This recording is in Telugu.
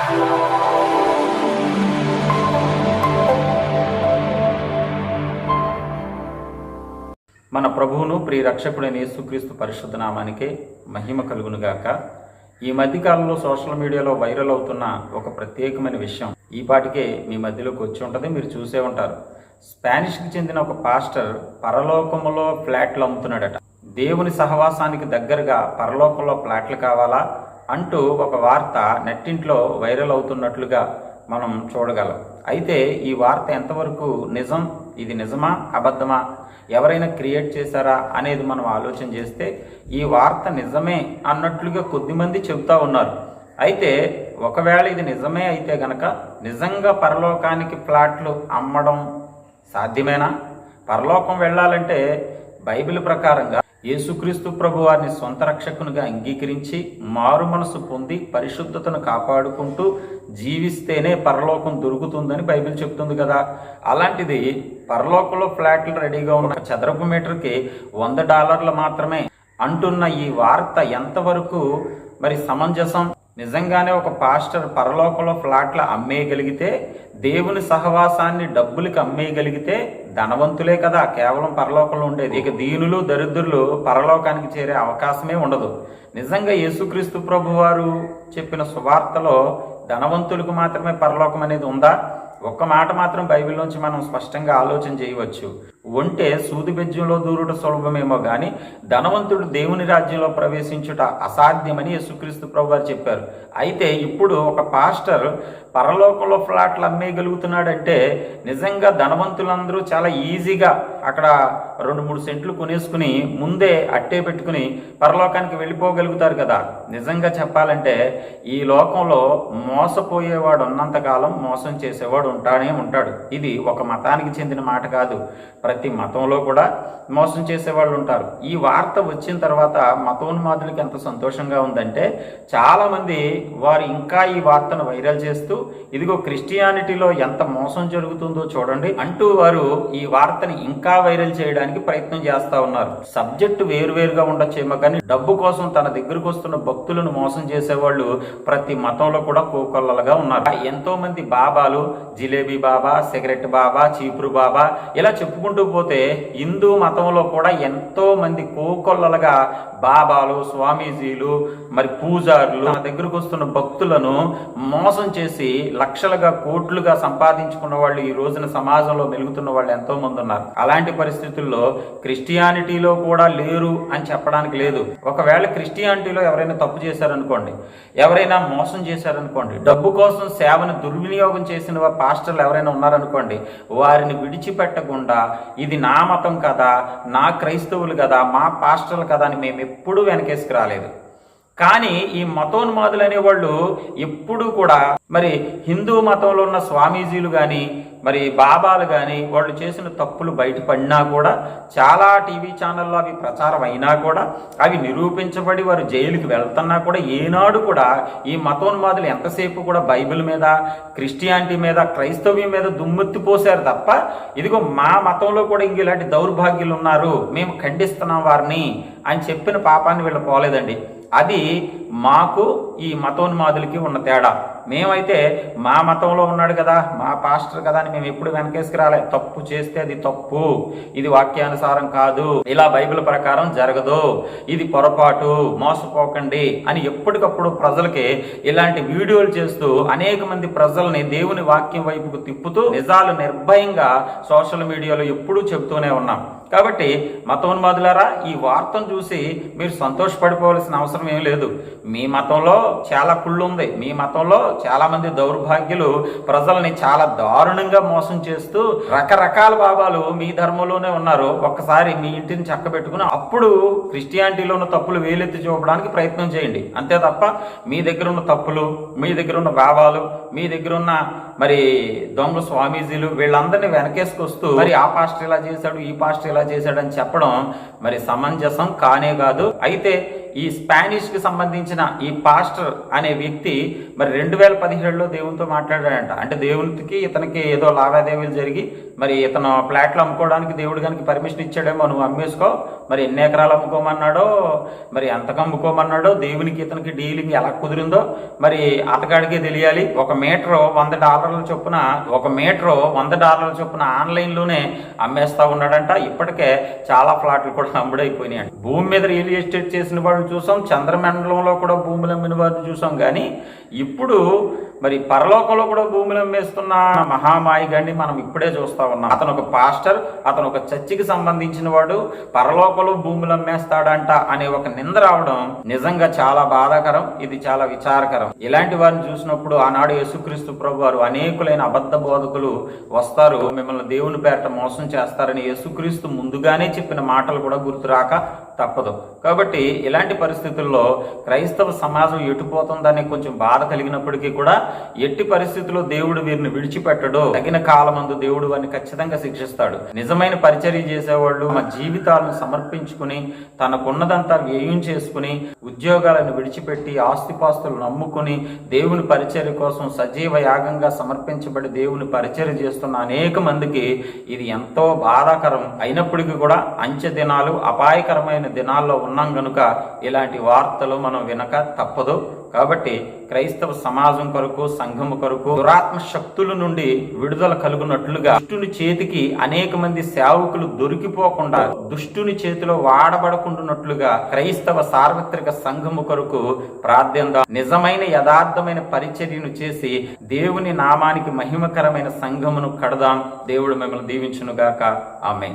మన ప్రభువును ప్రియ రక్షకుడైన యేసుక్రీస్తు పరిశుద్ధ నామానికే మహిమ కలుగునుగాక. ఈ మధ్యకాలంలో సోషల్ మీడియాలో వైరల్ అవుతున్న ఒక ప్రత్యేకమైన విషయం. ఈ పాటికే మీ మధ్యలోకి వచ్చి ఉంటుంది మీరు చూసే ఉంటారు. స్పానిష్కి చెందిన ఒక పాస్టర్ పరలోకములో ఫ్లాట్లు అమ్ముతున్నాడట. దేవుని సహవాసానికి దగ్గరగా పరలోకంలో ఫ్లాట్లు కావాలా? అంటూ ఒక వార్త నెట్టింట్లో వైరల్ అవుతున్నట్లుగా మనం చూడగలం. అయితే ఈ వార్త ఎంతవరకు నిజం? ఇది నిజమా? అబద్ధమా? ఎవరైనా క్రియేట్ చేశారా అనేది మనం ఆలోచన చేస్తే ఈ వార్త నిజమే అన్నట్లుగా కొద్దిమంది చెబుతూ ఉన్నారు. అయితే ఒకవేళ ఇది నిజమే అయితే గనక నిజంగా పరలోకానికి ప్లాట్లు అమ్మడం సాధ్యమేనా? పరలోకం వెళ్ళాలంటే బైబిల్ ప్రకారంగా యేసుక్రీస్తు ప్రభు వారిని సొంత రక్షకునిగా అంగీకరించి మారు మనసు పొంది పరిశుద్ధతను కాపాడుకుంటూ జీవిస్తేనే పరలోకం దొరుకుతుందని బైబిల్ చెప్తుంది కదా. అలాంటిది పరలోకంలో ఫ్లాట్లు రెడీగా ఉన్న చదరపు మీటర్కి వంద డాలర్లు మాత్రమే అంటున్న ఈ వార్త ఎంతవరకు మరి సమంజసం? నిజంగానే ఒక పాస్టర్ పరలోకంలో ఫ్లాట్లు అమ్మేయగలిగితే దేవుని సహవాసాన్ని డబ్బులకి అమ్మేయగలిగితే ధనవంతులే కదా. కేవలం పరలోకంలో ఉండేది. ఇక దీనులు దరిద్రులు పరలోకానికి చేరే అవకాశమే ఉండదు. నిజంగా యేసుక్రీస్తు ప్రభు వారు చెప్పిన సువార్తలో ధనవంతులకు మాత్రమే పరలోకం అనేది ఉందా? ఒక్క మాట మాత్రం బైబిల్లోంచి మనం స్పష్టంగా ఆలోచన చేయవచ్చు. ఒంటే సూది బెజ్జంలో దూరుట సులభమేమో కానీ ధనవంతుడు దేవుని రాజ్యంలో ప్రవేశించుట అసాధ్యమని యేసుక్రీస్తు ప్రభు గారు చెప్పారు. అయితే ఇప్పుడు ఒక పాస్టర్ పరలోకంలో ఫ్లాట్లు అమ్మేయగలుగుతున్నాడంటే నిజంగా ధనవంతులందరూ చాలా ఈజీగా అక్కడ రెండు మూడు సెంట్లు కొనేసుకుని ముందే అట్టే పెట్టుకుని పరలోకానికి వెళ్ళిపోగలుగుతారు కదా. నిజంగా చెప్పాలంటే ఈ లోకంలో మోసపోయేవాడు ఉన్నంతకాలం మోసం చేసేవాడు ఉంటానే ఉంటాడు. ఇది ఒక మతానికి చెందిన మాట కాదు. ప్రతి మతంలో కూడా మోసం చేసేవాళ్ళు ఉంటారు. ఈ వార్త వచ్చిన తర్వాత మతోన్మాదులకి ఎంత సంతోషంగా ఉందంటే చాలామంది వారు ఇంకా ఈ వార్తను వైరల్ చేస్తూ ఇదిగో క్రిస్టియానిటీలో ఎంత మోసం జరుగుతుందో చూడండి అంటూ వారు ఈ వార్తని ఇంకా వైరల్ చేయడానికి ప్రయత్నం చేస్తా ఉన్నారు. సబ్జెక్టు వేరువేరుగా ఉండొచ్చేమో కానీ డబ్బు కోసం తన దగ్గరకు వస్తున్న భక్తులను మోసం చేసేవాళ్ళు ప్రతి మతంలో కూడా కోకొల్లలుగా ఉన్నారు. ఎంతో మంది బాబాలు జిలేబీ బాబా సిగరెట్ బాబా చీపురు బాబా ఇలా చెప్పుకుంటూ పోతే హిందూ మతంలో కూడా ఎంతో మంది కోకొల్లలుగా బాబాలు స్వామీజీలు మరి పూజారులు నా దగ్గరకు వస్తున్న భక్తులను మోసం చేసి లక్షలుగా కోట్లుగా సంపాదించుకున్న వాళ్ళు ఈ రోజున సమాజంలో మెలుగుతున్న వాళ్ళు ఎంతో మంది ఉన్నారు. అలాంటి పరిస్థితుల్లో క్రిస్టియానిటీలో కూడా లేరు అని చెప్పడానికి లేదు. ఒకవేళ క్రిస్టియానిటీలో ఎవరైనా తప్పు చేశారనుకోండి ఎవరైనా మోసం చేశారనుకోండి డబ్బు కోసం సేవను దుర్వినియోగం చేసిన పాస్టర్లు ఎవరైనా ఉన్నారనుకోండి వారిని విడిచిపెట్టకుండా ఇది నా మతం కదా నా క్రైస్తవులు కదా మా పాస్టర్లు కదా అని మేము ఎప్పుడూ వెనకేసుకురాలేదు కానీ ఈ మతోన్మాదులు అనేవాళ్ళు ఎప్పుడూ కూడా మరి హిందూ మతంలో ఉన్న స్వామీజీలు కానీ మరి బాబాలు కానీ వాళ్ళు చేసిన తప్పులు బయటపడినా కూడా చాలా టీవీ ఛానల్లో అవి ప్రచారం అయినా కూడా అవి నిరూపించబడి వారు జైలుకి వెళ్తున్నా కూడా ఏనాడు కూడా ఈ మతోన్మాదులు ఎంతసేపు కూడా బైబిల్ మీద క్రిస్టియానిటీ మీద క్రైస్తవ్యం మీద దుమ్మెత్తి పోశారు తప్ప ఇదిగో మా మతంలో కూడా ఇంక ఇలాంటి దౌర్భాగ్యులు ఉన్నారు మేము ఖండిస్తున్నాం వారిని అని చెప్పిన పాపాన్ని వీళ్ళు పోలేదండి. అది మాకు ఈ మతోన్మాదులకి ఉన్న తేడా. మేమైతే మా మతంలో ఉన్నాడు కదా మా పాస్టర్ కదా అని మేము ఎప్పుడు వెనకేసుకు రాలే. తప్పు చేస్తే అది తప్పు. ఇది వాక్యానుసారం కాదు. ఇలా బైబిల్ ప్రకారం జరగదు. ఇది పొరపాటు. మోసపోకండి అని ఎప్పటికప్పుడు ప్రజలకి ఇలాంటి వీడియోలు చేస్తూ అనేక మంది ప్రజల్ని దేవుని వాక్యం వైపుకు తిప్పుతూ నిజాలు నిర్భయంగా సోషల్ మీడియాలో ఎప్పుడూ చెబుతూనే ఉన్నాం. కాబట్టి మతోన్మాదులారా ఈ వార్తను చూసి మీరు సంతోషపడిపోవాల్సిన అవసరం ఏం లేదు. మీ మతంలో చాలా కుళ్ళు ఉంది మీ మతంలో చాలా మంది దౌర్భాగ్యులు ప్రజల్ని చాలా దారుణంగా మోసం చేస్తూ రకరకాల బాబాలు మీ ధర్మంలోనే ఉన్నారు. ఒక్కసారి మీ ఇంటిని చక్కబెట్టుకుని అప్పుడు క్రిస్టియానిటీలో ఉన్న తప్పులు వేలెత్తి చూపడానికి ప్రయత్నం చేయండి. అంతే తప్ప మీ దగ్గర ఉన్న తప్పులు మీ దగ్గర ఉన్న బాబాలు మీ దగ్గర ఉన్న మరి దొంగ స్వామీజీలు వీళ్ళందరినీ వెనకేసుకొస్తూ మరి ఆ పాస్టర్ ఇలా చేశాడు ఈ పాస్టర్ ఇలా చేశాడు అని చెప్పడం మరి సమంజసం కానే కాదు. అయితే ఈ స్పానిష్కి సంబంధించిన ఈ పాస్టర్ అనే వ్యక్తి మరి రెండు వేల పదిహేడులో దేవునితో మాట్లాడాడంట. అంటే దేవునికి ఇతనికి ఏదో లావాదేవీలు జరిగి మరి ఇతను ప్లాట్లు అమ్ముకోవడానికి దేవుడు కనుక పర్మిషన్ ఇచ్చాడేమో నువ్వు అమ్మేసుకో మరి ఎన్ని ఎకరాలు అమ్ముకోమన్నాడో మరి ఎంతకు అమ్ముకోమన్నాడో దేవునికి ఇతనికి డీలింగ్ ఎలా కుదిరిందో మరి అతగాడికే తెలియాలి. ఒక మీటరు వంద డాలర్ల చొప్పున ఒక మీటరు వంద డాలర్ల చొప్పున ఆన్లైన్లోనే అమ్మేస్తా ఉన్నాడంట. ఇప్పటికే చాలా ఫ్లాట్లు కూడా అమ్ముడైపోయినాయి భూమి మీద రియల్ ఎస్టేట్ చేసిన వాళ్ళని చూసాం చంద్రమండలంలో కూడా భూములు అమ్మిన వారిని చూసాం. కానీ ఇప్పుడు మరి పరలోకంలో కూడా భూమిని అమ్మేస్తున్న మహామాయి మనం ఇప్పుడే చూస్తా ఉన్నాం. అతను ఒక పాస్టర్ అతను ఒక చర్చికి సంబంధించిన వాడు పరలోకంలో భూములు అమ్మేస్తాడంట అనే ఒక నింద రావడం నిజంగా చాలా బాధాకరం ఇది చాలా విచారకరం. ఇలాంటి వారిని చూసినప్పుడు ఆనాడు యేసుక్రీస్తు ప్రభు వారు అనేకులైన అబద్ధ బోధకులు వస్తారు మిమ్మల్ని దేవుని పేరట మోసం చేస్తారని యేసుక్రీస్తు ముందుగానే చెప్పిన మాటలు కూడా గుర్తురాక తప్పదు. కాబట్టి ఇలాంటి పరిస్థితుల్లో క్రైస్తవ సమాజం ఎటుపోతుందనే కొంచెం బాధ కలిగినప్పటికీ కూడా ఎట్టి పరిస్థితుల్లో దేవుడు వీరిని విడిచిపెట్టడు. తగిన కాలమందు దేవుడు వారిని ఖచ్చితంగా శిక్షిస్తాడు. నిజమైన పరిచర్య చేసేవాళ్ళు మా జీవితాలను సమర్పించుకుని తనకున్నదంతా వ్యయం చేసుకుని ఉద్యోగాలను విడిచిపెట్టి ఆస్తిపాస్తులు నమ్ముకుని దేవుని పరిచర్య కోసం సజీవ యాగంగా సమర్పించబడి దేవుని పరిచర్య చేస్తున్న అనేక మందికి ఇది ఎంతో బాధాకరం. అయినప్పటికీ కూడా అంచె దినాలు అపాయకరమైన దినాల్లో ఉన్నాం గనుక ఇలాంటి వార్తలు మనం వినక తప్పదు. కాబట్టి క్రైస్తవ సమాజం కొరకు సంఘము కొరకు దురాత్మ శక్తుల నుండి విడుదల కలుగునట్లుగా దుష్టుని చేతికి అనేక మంది సేవకులు దొరికిపోకుండా దుష్టుని చేతిలో వాడబడకుండానట్లుగా క్రైస్తవ సార్వత్రిక సంఘము కొరకు ప్రార్థన నిజమైన యథార్థమైన పరిచర్యను చేసి దేవుని నామానికి మహిమకరమైన సంఘమును కడదాం. దేవుడు మిమ్మల్ని దీవించునుగాక. ఆమె